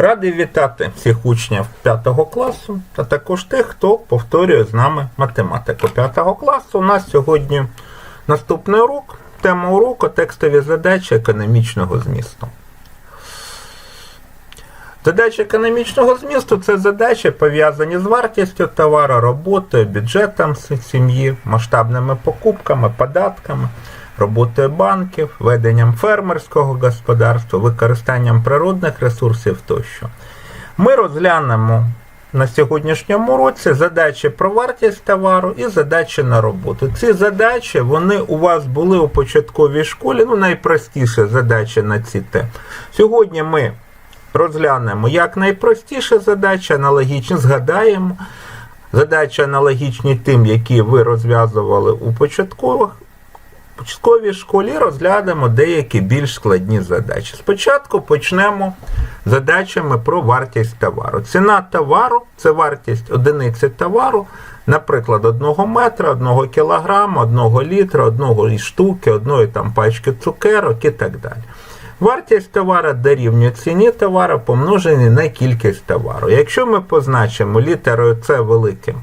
Радий вітати всіх учнів 5 класу, а також тих, хто повторює з нами математику 5 класу. У нас сьогодні наступний урок. Тема уроку текстові задачі економічного змісту. Задачі економічного змісту це задачі пов'язані з вартістю товару, роботою, бюджетом сім'ї, масштабними покупками, податками, роботою банків, веденням фермерського господарства, використанням природних ресурсів тощо. Ми розглянемо на сьогоднішньому році задачі про вартість товару і задачі на роботу. Ці задачі вони у вас були у початковій школі, ну найпростіші задачі на ці теми. Сьогодні ми розглянемо як найпростіші задачі, аналогічні, згадаємо задачі аналогічні тим, які ви розв'язували у початкових початковій школі розглянемо деякі більш складні задачі. Спочатку почнемо задачами про вартість товару. Ціна товару це вартість одиниці товару, наприклад, 1 метра, 1 кілограма, 1 літра, 1 штуки, 1 там пачки цукерок і так далі. Вартість товара дорівнює ціні товару помножені на кількість товару. Якщо ми позначимо літерою С великим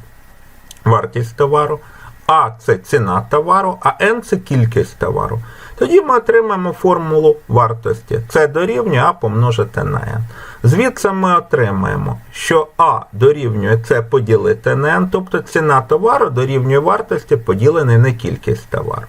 вартість товару, а це ціна товару, а N це кількість товару. Тоді ми отримаємо формулу вартості. Це дорівнює А помножити на N. Звідси ми отримаємо, що А дорівнює С поділити на N, тобто ціна товару дорівнює вартості поділений на кількість товару.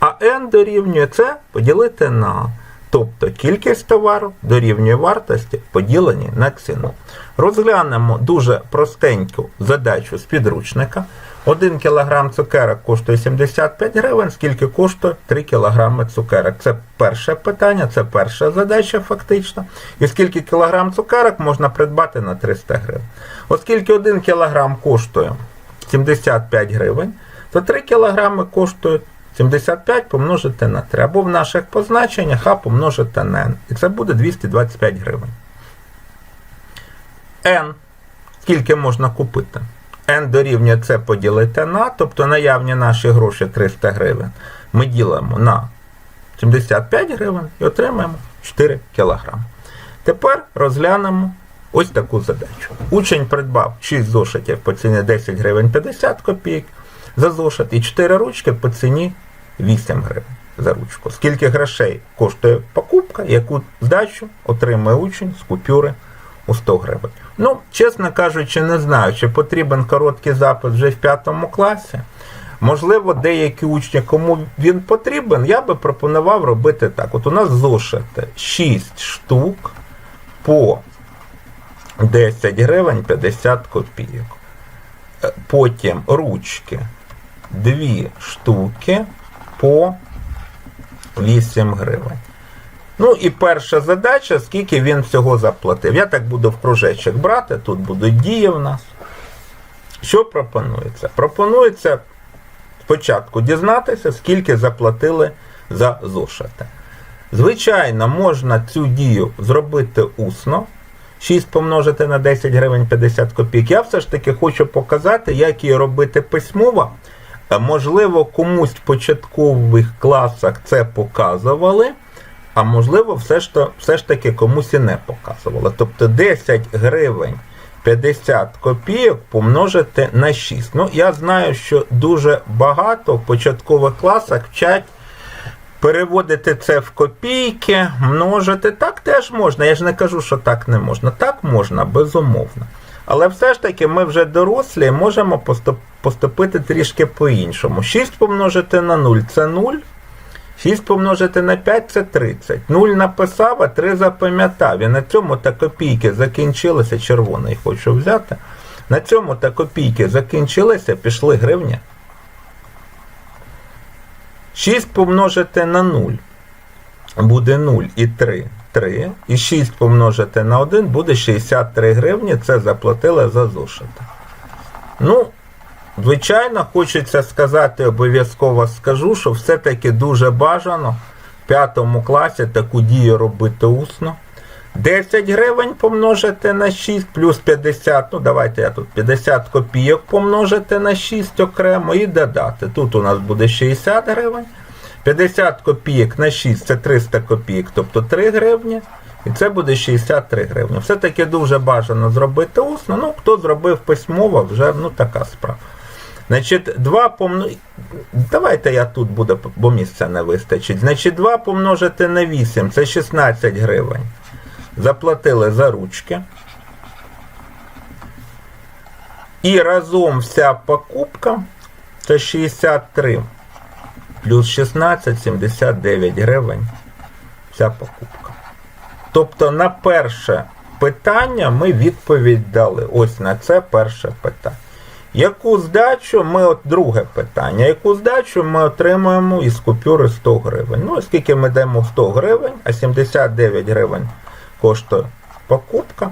А N дорівнює С поділити на А. Тобто кількість товару дорівнює вартості поділені на ціну. Розглянемо дуже простеньку задачу з підручника. 1 кг цукерок коштує 75 гривень, скільки коштує 3 кг цукерок. Це перше питання, це перша задача фактично. І скільки кілограм цукерок можна придбати на 300 гривень. Оскільки 1 кг коштує 75 гривень, то 3 кг коштують 75 помножити на 3. Або в наших позначеннях А помножити на N. І це буде 225 гривень. N. Скільки можна купити? N дорівнює це поділити на, тобто наявні наші гроші 300 гривень. Ми ділимо на 75 гривень і отримаємо 4 кг. Тепер розглянемо ось таку задачу. Учень придбав 6 зошитів по ціні 10 гривень 50 копійок за зошит і 4 ручки по ціні 8 гривень за ручку. Скільки грошей коштує покупка, яку здачу отримує учень з купюри у 100 гривень. Ну, чесно кажучи, не знаю, чи потрібен короткий запис вже в 5 класі. Можливо, деякі учні, кому він потрібен, я би пропонував робити так. От у нас зошити 6 штук по 10 гривень 50 копійок. Е, Потім ручки 2 штуки по 8 гривень. Ну і перша задача, скільки він всього заплатив. Я так буду в кружечок брати, тут будуть дії в нас. Що пропонується? Пропонується спочатку дізнатися, скільки заплатили за зошити. Звичайно, можна цю дію зробити усно. 6 помножити на 10 гривень 50 копійок. Я все ж таки хочу показати, як її робити письмово. Е, Можливо, комусь в початкових класах це показували, а можливо, все ж, то, все ж таки комусь і не показували. Тобто 10 гривень 50 копійок помножити на 6. Ну, я знаю, що дуже багато в початкових класах вчать переводити це в копійки, множити. Так теж можна. Я ж не кажу, що так не можна. Так можна, безумовно. Але все ж таки ми вже дорослі можемо поступити трішки по-іншому. 6 помножити на 0 це 0. 6 помножити на 5 це 30. 0 написав, а 3 запам'ятав. І на цьому та копійки закінчилися. Червоний хочу взяти. На цьому та копійки закінчилися, пішли гривні. 6 помножити на 0 буде 0 і 3 3. І 6 помножити на 1 буде 63 гривні. Це заплатили за зошити. Ну, звичайно, хочеться сказати, обов'язково скажу, що все-таки дуже бажано в 5 класі таку дію робити усно. 10 гривень помножити на 6 плюс 50, ну давайте я тут 50 копійок помножити на 6 окремо і додати. Тут у нас буде 60 гривень. 50 копійок на 6 це 300 копійок, тобто 3 гривні. І це буде 63 гривні. Все-таки дуже бажано зробити усно. Ну, хто зробив письмово, вже ну, така справа. Значить, 2 помно... Давайте я тут буду, бо місця не вистачить. Значить, 2 помножити на 8 це 16 гривень. Заплатили за ручки. І разом вся покупка це 63 плюс 16 79 гривень. Вся покупка. Тобто на перше питання ми відповідь дали. Ось на це перше питання. Яку здачу ми от друге питання. Яку здачу ми отримуємо із купюри 100 гривень? Ну, оскільки ми даємо 100 гривень, а 79 гривень коштує покупка,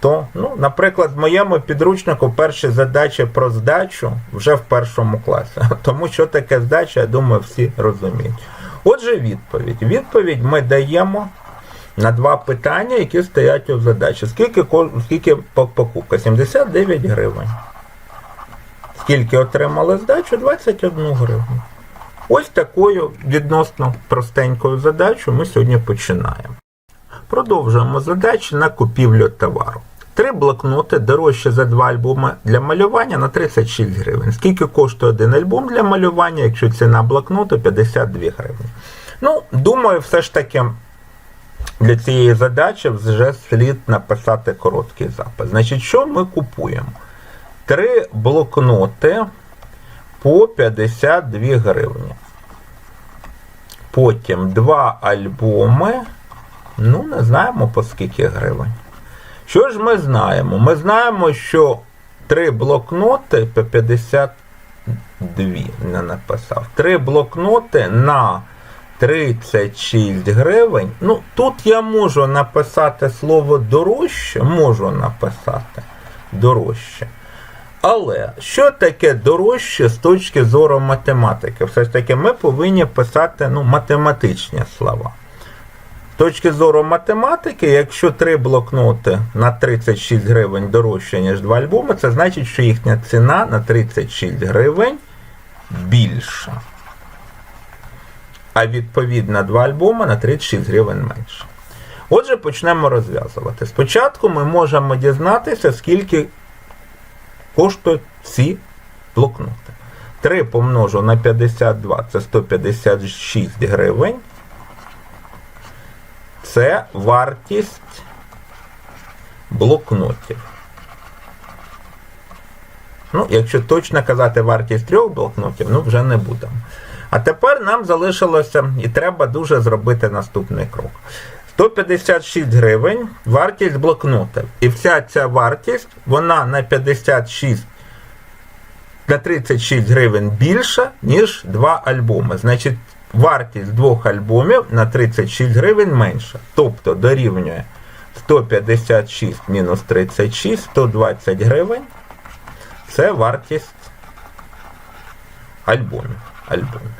то, ну, наприклад, в моєму підручнику перші задачі про здачу вже в першому класі. Тому що таке здача, я думаю, всі розуміють. Отже, відповідь. Відповідь ми даємо на два питання, які стоять у задачі. Скільки, скільки покупка? 79 гривень. Скільки отримали здачу? 21 гривню. Ось такою відносно простенькою задачою ми сьогодні починаємо. Продовжуємо задачі на купівлю товару. Три блокноти дорожче за два альбоми для малювання на 36 гривень. Скільки коштує один альбом для малювання, якщо ціна блокноту 52 гривні? Ну, думаю, все ж таки для цієї задачі вже слід написати короткий запис. Значить, що ми купуємо? Три блокноти по 52 гривні. Потім два альбоми. Ну, не знаємо по скільки гривень. Що ж ми знаємо? Ми знаємо, що три блокноти по 52 не написав. Три блокноти на 36 гривень. Ну, тут я можу написати слово дорожче, можу написати дорожче. Але що таке дорожче з точки зору математики? Все ж таки, ми повинні писати ну, математичні слова. З точки зору математики, якщо три блокноти на 36 гривень дорожче, ніж два альбоми, це значить, що їхня ціна на 36 гривень більша. А відповідно два альбоми на 36 гривень менше. Отже, почнемо розв'язувати. Спочатку ми можемо дізнатися, скільки коштують ці блокноти. 3 помножу на 52 це 156 гривень. Це вартість блокнотів. Ну, якщо точно казати вартість трьох блокнотів, ну вже не будемо. А тепер нам залишилося і треба дуже зробити наступний крок. 156 гривень вартість блокнотів. І вся ця вартість, вона на 56 на 36 гривень більша, ніж два альбоми. Значить, вартість двох альбомів на 36 гривень менша. Тобто дорівнює 156 мінус 36, 120 гривень. Це вартість альбомів. альбомів.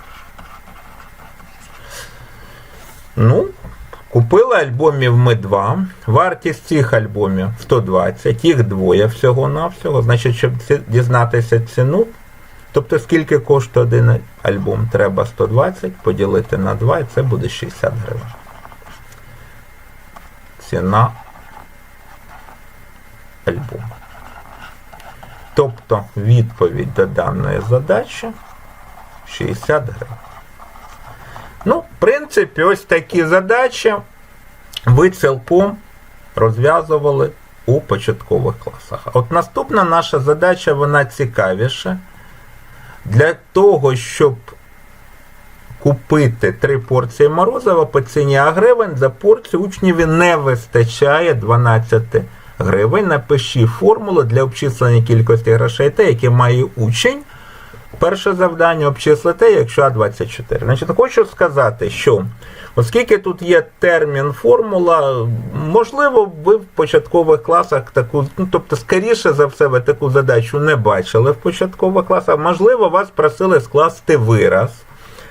Ну, купили альбомів ми два. Вартість цих альбомів 120, їх двоє всього-навсього. Значить, щоб дізнатися ціну, тобто скільки коштує один альбом, треба 120 поділити на 2, і це буде 60 гривень. Ціна альбому. Тобто відповідь до даної задачі 60 гривень. Ну, в принципі, ось такі задачі ви цілком розв'язували у початкових класах. От наступна наша задача, вона цікавіша. Для того, щоб купити три порції морозива по ціні А гривень, за порцію учневі не вистачає 12 гривень. Напишіть формулу для обчислення кількості грошей, те, яке має учень. Перше завдання обчислити, якщо А24. Значить, хочу сказати, що оскільки тут є термін формула, можливо, ви в початкових класах таку, ну тобто, скоріше за все, ви таку задачу не бачили в початкових класах. Можливо, вас просили скласти вираз.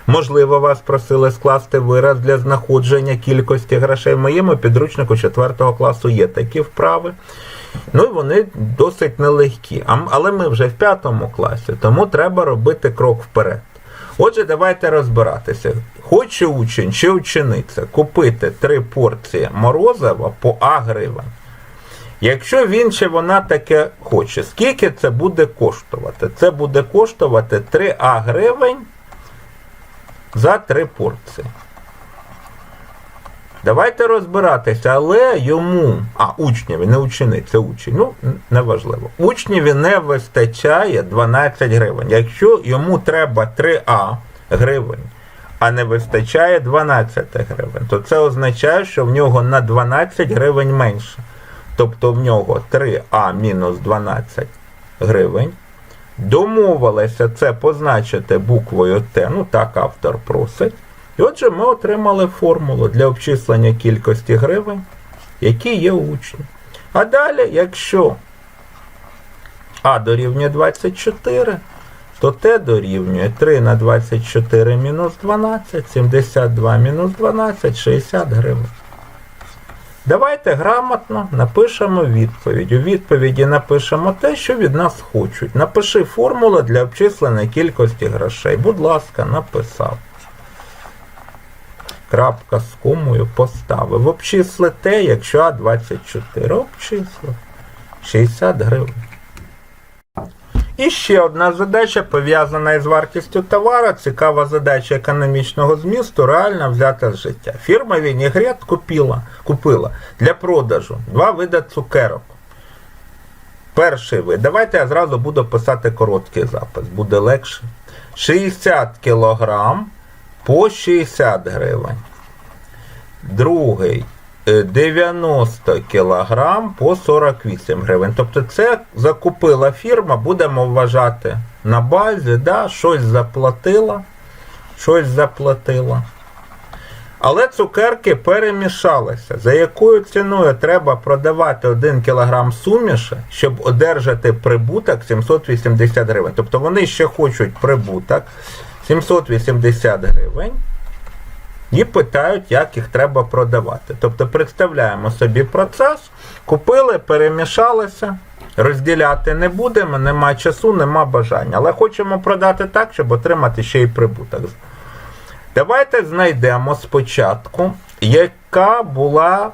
Можливо, вас просили скласти вираз для знаходження кількості грошей. В моєму підручнику 4 класу є такі вправи. Ну і вони досить нелегкі. Але ми вже в п'ятому класі, тому треба робити крок вперед. Отже, давайте розбиратися. Хоче учень чи учениця купити три порції морозива по А гривень. Якщо він чи вона таке хоче, скільки це буде коштувати? Це буде коштувати 3 А гривень за три порції. Давайте розбиратися, але йому, а учневі, не учениця, учень, ну неважливо. Учневі не вистачає 12 гривень. Якщо йому треба 3А гривень, а не вистачає 12 гривень, то це означає, що в нього на 12 гривень менше. Тобто в нього 3А мінус 12 гривень. Домовилися це позначити буквою Т, ну так автор просить. І отже, ми отримали формулу для обчислення кількості гривень, які є у учнів. А далі, якщо А дорівнює 24, то Т дорівнює 3 на 24 мінус 12, 72 мінус 12, 60 гривень. Давайте грамотно напишемо відповідь. У відповіді напишемо те, що від нас хочуть. Напиши формулу для обчислення кількості грошей. Будь ласка, написав. Крапка з комою поставив. Обчисли те, якщо А24. Обчислив. 60 гривень. І ще одна задача пов'язана із вартістю товара. Цікава задача економічного змісту, реально взята з життя. Фірма Вінігрет купила, купила для продажу два види цукерок. Перший вид. Давайте я зразу буду писати короткий запис, буде легше. 60 кг по 60 гривень. Другий е, 90 кг по 48 гривень. Тобто це закупила фірма, будемо вважати на базі, да, щось заплатила, щось заплатила. Але цукерки перемішалися. За якою ціною треба продавати 1 кг суміші, щоб одержати прибуток 780 гривень. Тобто вони ще хочуть прибуток 780 гривень і питають, як їх треба продавати. Тобто представляємо собі процес, купили, перемішалися, розділяти не будемо, нема часу, нема бажання. Але хочемо продати так, щоб отримати ще й прибуток. Давайте знайдемо спочатку, яка була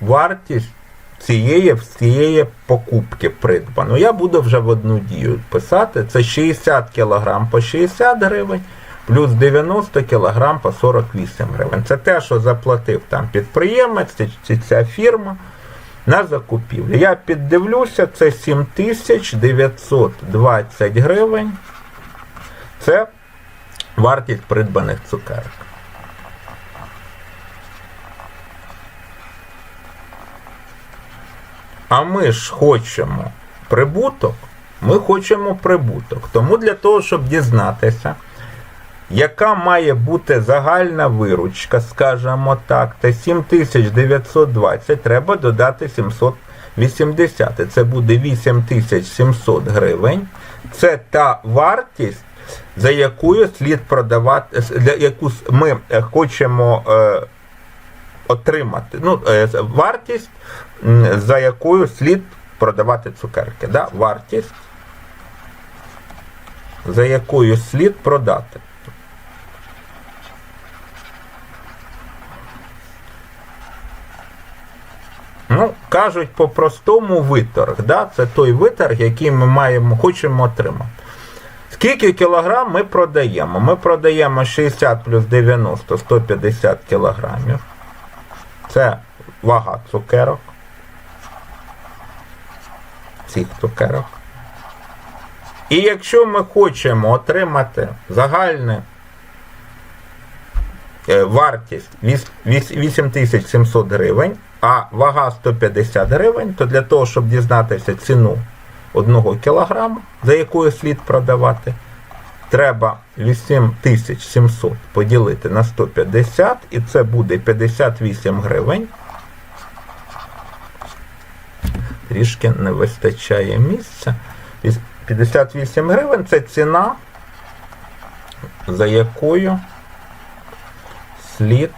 вартість цієї цієї покупки придбано. Я буду вже в одну дію писати. Це 60 кг по 60 гривень, плюс 90 кг по 48 гривень. Це те, що заплатив там підприємець, чи ця фірма на закупівлю. Я піддивлюся, це 7920 гривень. Це вартість придбаних цукерок. А ми ж хочемо прибуток, ми хочемо прибуток. Тому для того, щоб дізнатися, яка має бути загальна виручка, скажімо так, та 7920 треба додати 780. Це буде 8700 гривень. Це та вартість, за якою слід продавати, для яку ми хочемо е, отримати. Ну, е, вартість, за якою слід продавати цукерки. Да? Вартість, за якою слід продати. Ну, кажуть по-простому виторг. Да? Це той виторг, який ми маємо, хочемо отримати. Скільки кілограм ми продаємо? Ми продаємо 60 плюс 90 150 кілограмів. Це вага цукерок. Цих цукерок. І якщо ми хочемо отримати загальну вартість 8700 гривень, а вага 150 гривень, то для того, щоб дізнатися ціну 1 кг, за якою слід продавати, треба 8700 поділити на 150, і це буде 58 гривень. Трішки не вистачає місця. 58 гривень це ціна, за якою слід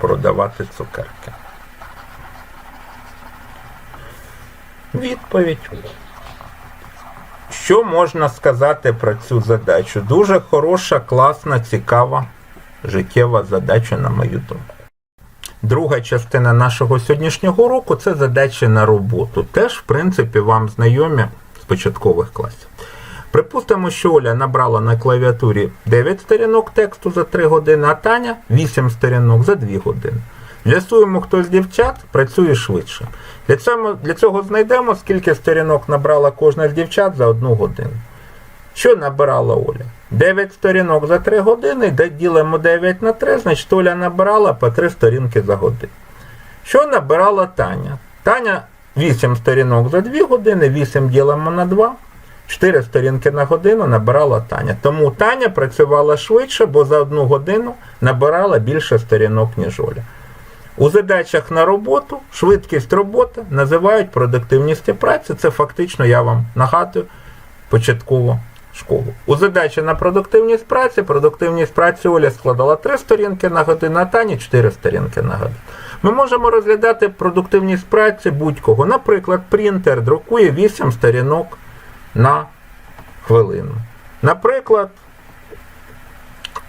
продавати цукерки. Відповідь. Що можна сказати про цю задачу? Дуже хороша, класна, цікава, життєва задача, на мою думку. Друга частина нашого сьогоднішнього уроку це задачі на роботу. Теж, в принципі, вам знайомі з початкових класів. Припустимо, що Оля набрала на клавіатурі 9 сторінок тексту за 3 години, а Таня 8 сторінок за 2 години. З'ясуємо, хто з дівчат працює швидше. Для цього, для цього знайдемо, скільки сторінок набрала кожна з дівчат за 1 годину. Що набирала Оля? 9 сторінок за 3 години, де ділимо 9 на 3, значить Оля набирала по 3 сторінки за годину. Що набирала Таня? Таня 8 сторінок за 2 години, 8 ділимо на 2. 4 сторінки на годину набирала Таня. Тому Таня працювала швидше, бо за одну годину набирала більше сторінок, ніж Оля. У задачах на роботу швидкість роботи називають продуктивністю праці. Це фактично, я вам нагадую, початкову школу. У задачі на продуктивність праці, продуктивність праці Оля складала 3 сторінки на годину, а Тані 4 сторінки на годину. Ми можемо розглядати продуктивність праці будь-кого. Наприклад, принтер друкує 8 сторінок на хвилину. Наприклад,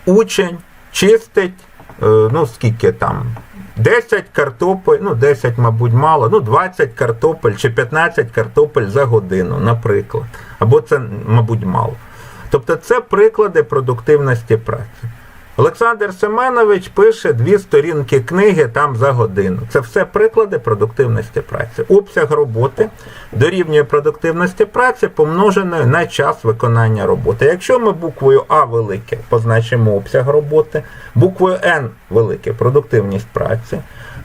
учень чистить, е, ну скільки там, 10 картопель, ну 10, мабуть, мало, ну 20 картопель чи 15 картопель за годину, наприклад. Або це, мабуть, мало. Тобто це приклади продуктивності праці. Олександр Семенович пише дві сторінки книги там за годину. Це все приклади продуктивності праці. Обсяг роботи дорівнює продуктивності праці помноженою на час виконання роботи. Якщо ми буквою А велике позначимо обсяг роботи, буквою Н велике продуктивність праці,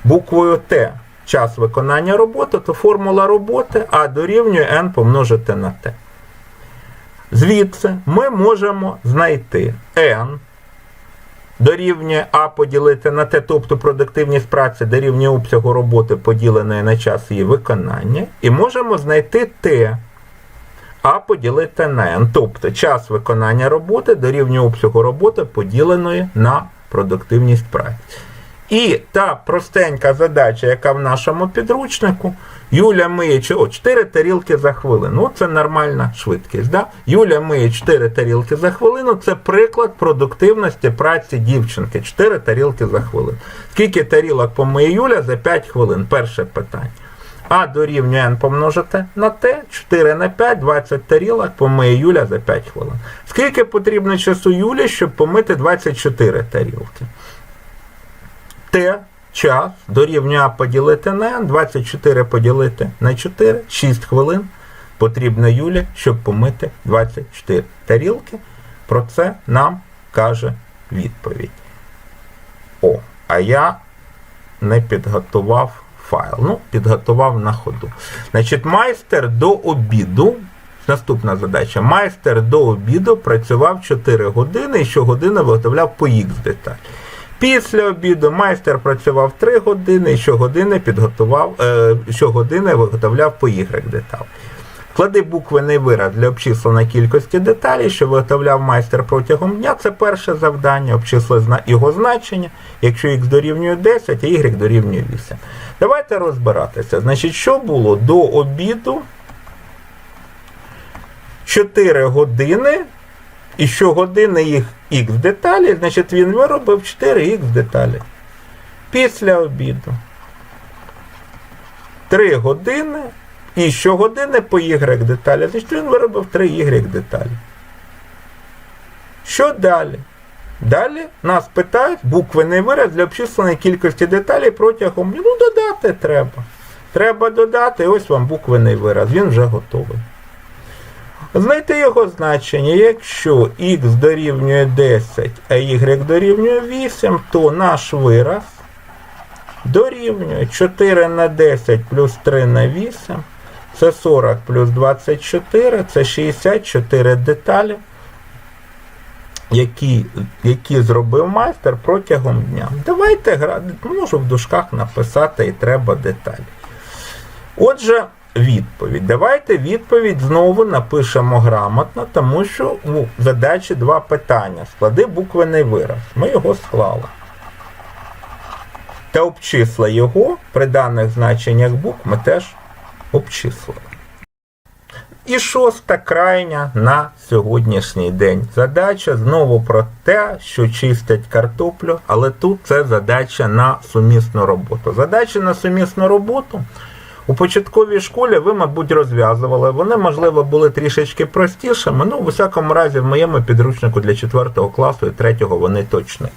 буквою Т час виконання роботи, то формула роботи А дорівнює N помножити на Т. Звідси ми можемо знайти N дорівнює А поділити на Т, тобто продуктивність праці дорівнює обсягу роботи, поділеної на час її виконання, і можемо знайти Т, А поділити на N, тобто час виконання роботи дорівнює обсягу роботи, поділеної на продуктивність праці. І та простенька задача, яка в нашому підручнику, Юля миє о, 4 тарілки за хвилину. Ну, це нормальна швидкість. Да? Юля миє 4 тарілки за хвилину. Це приклад продуктивності праці дівчинки. 4 тарілки за хвилину. Скільки тарілок помиє Юля за 5 хвилин? Перше питання. А дорівнює n помножити на t, 4 на 5, 20 тарілок помиє Юля за 5 хвилин. Скільки потрібно часу Юлі, щоб помити 24 тарілки? Т час дорівнює А поділити на N, 24 поділити на 4, 6 хвилин потрібно Юлі, щоб помити 24 тарілки. Про це нам каже відповідь. О, а я не підготував файл. Ну, підготував на ходу. Значить, майстер до обіду. Наступна задача. Майстер до обіду працював 4 години і щогодини виготовляв по Х деталь. Після обіду майстер працював 3 години і щогодини підготував, е, щогодини виготовляв по Y деталь. Клади буквений вираз для обчислення кількості деталей, що виготовляв майстер протягом дня. Це перше завдання, обчисли його значення, якщо х дорівнює 10, а y дорівнює 8. Давайте розбиратися. Значить, що було до обіду 4 години, і щогодини їх х деталі, значить він виробив 4х деталі. Після обіду 3 години і щогодини по y деталі, значить він виробив 3y деталі. Що далі? Далі нас питають буквений вираз для обчислення кількості деталей протягом. Ну, додати треба. Треба додати, ось вам буквений вираз, він вже готовий. Знайти його значення, якщо х дорівнює 10, а y дорівнює 8, то наш вираз дорівнює 4 на 10 плюс 3 на 8, це 40 плюс 24, це 64 деталі, які, які зробив майстер протягом дня. Давайте грати, можу в дужках написати і треба деталі. Отже, відповідь. Давайте відповідь знову напишемо грамотно, тому що у задачі два питання. Склади буквений вираз. Ми його склали. Та обчисли його при даних значеннях букв ми теж обчислили. І шоста крайня на сьогоднішній день. Задача знову про те, що чистять картоплю, але тут це задача на сумісну роботу. Задача на сумісну роботу у початковій школі ви, мабуть, розв'язували. Вони, можливо, були трішечки простішими. Ну, в усякому разі, в моєму підручнику для 4 класу і 3 вони точні.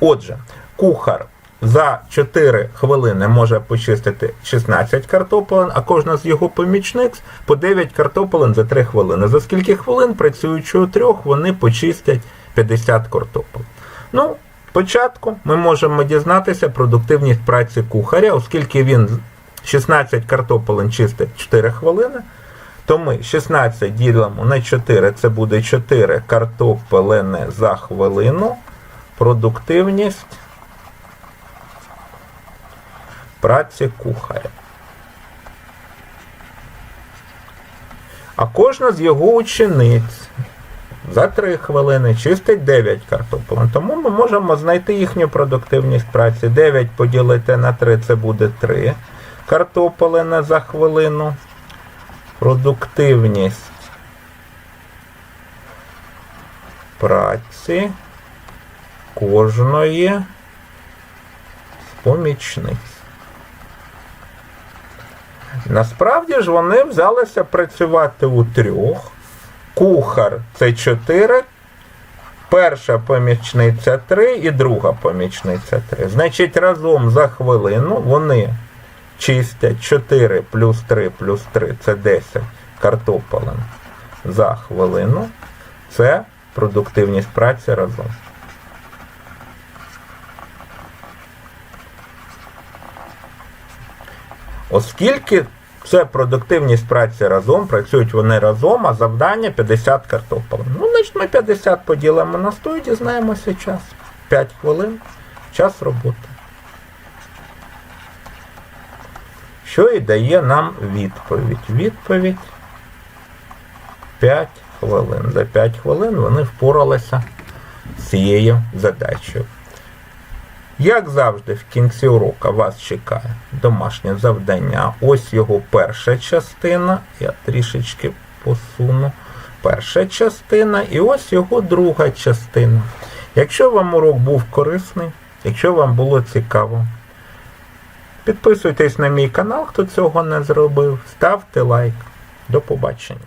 Отже, кухар за 4 хвилини може почистити 16 картоплин, а кожна з його помічниць по 9 картоплин за 3 хвилини. За скільки хвилин, працюючи у трьох, вони почистять 50 картопель. Ну, спочатку ми можемо дізнатися продуктивність праці кухаря, оскільки він 16 картополин чистить 4 хвилини, то ми 16 ділимо на 4, це буде 4 картопелини за хвилину. Продуктивність праці кухаря. А кожна з його учениць за 3 хвилини чистить 9 картоплин. Тому ми можемо знайти їхню продуктивність праці. 9 поділити на 3 це буде 3 картополини за хвилину. Продуктивність праці кожної з помічниць. Насправді ж вони взялися працювати у трьох. Кухар це 4, перша помічниця 3 і друга помічниця 3. Значить, разом за хвилину вони чистять 4 плюс 3 плюс 3 це 10 картополин за хвилину. Це продуктивність праці разом. Оскільки це продуктивність праці разом, працюють вони разом, а завдання 50 картополин. Ну, значить, ми 50 поділимо на 100 і дізнаємося час. 5 хвилин, час роботи. Що і дає нам відповідь. Відповідь 5 хвилин. За 5 хвилин вони впоралися з цією задачею. Як завжди, в кінці урока вас чекає домашнє завдання. Ось його перша частина. Я трішечки посуну. Перша частина і ось його друга частина. Якщо вам урок був корисний, якщо вам було цікаво, підписуйтесь на мій канал, хто цього не зробив, ставте лайк. До побачення.